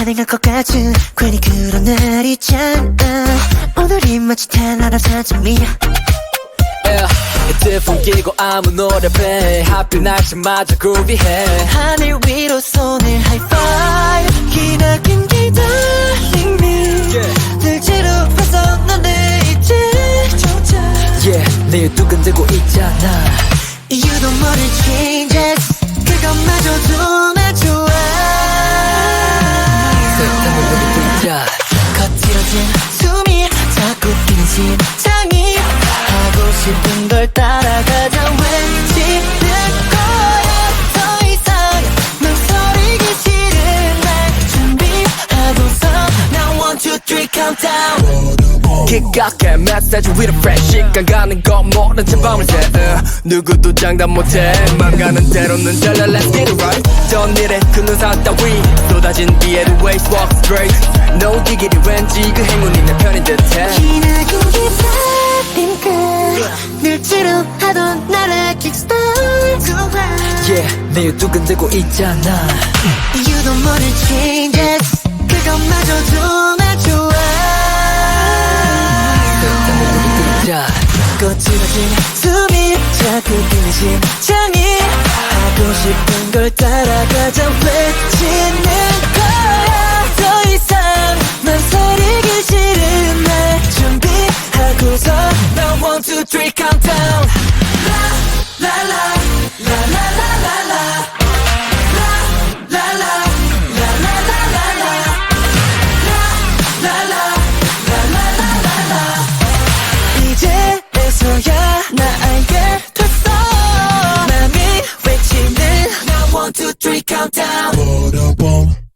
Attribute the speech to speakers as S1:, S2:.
S1: 가능할 것 같은 괜히 그런 날 있잖아. 오늘이 마치 텔라라서 점이야.
S2: Yeah. 헤드폰 끼고 아무 노래 배. 하필 날씨마저 그루비해.
S1: 하늘 위로 손을 하이파이브 기나긴 기다린 늘 지루해서 너네 이제 조차
S2: yeah. 내일 두근대고 있잖아.
S1: You don't wanna changes. 그
S2: 야
S1: 거칠어진 숨이 자꾸 뛰는 심장이 하고 싶은 걸 따라가자. 외치는 거야. 더 이상 망설이기 싫은 날 준비하고서 Now one two three countdown
S2: 기각해. 메시지 위로 fresh 시간 가는 거 모른 채 밤을 새 uh. 누구도 장담 못해. 맘 가는 대로는 잘라. Let's get it right. 전 일에 그 눈상 따위. 쏟아진 뒤에도 waves walk straight. No diggity 왠지 그 행운이 내 편인 듯해.
S1: 기나긴 기다림 끝늘 지루하던 나를 kickstart.
S2: yeah 내일 두근대고 있잖아.
S1: You don't wanna changes 그것마저도 거칠어진 숨이 자꾸 뛰는 심장이 하고 싶은 걸 따라가자 외치는 거야. 더 이상 망설이기 싫은 날 준비하고서 Now one two three countdown Factory Countdown. Ba-da-bum.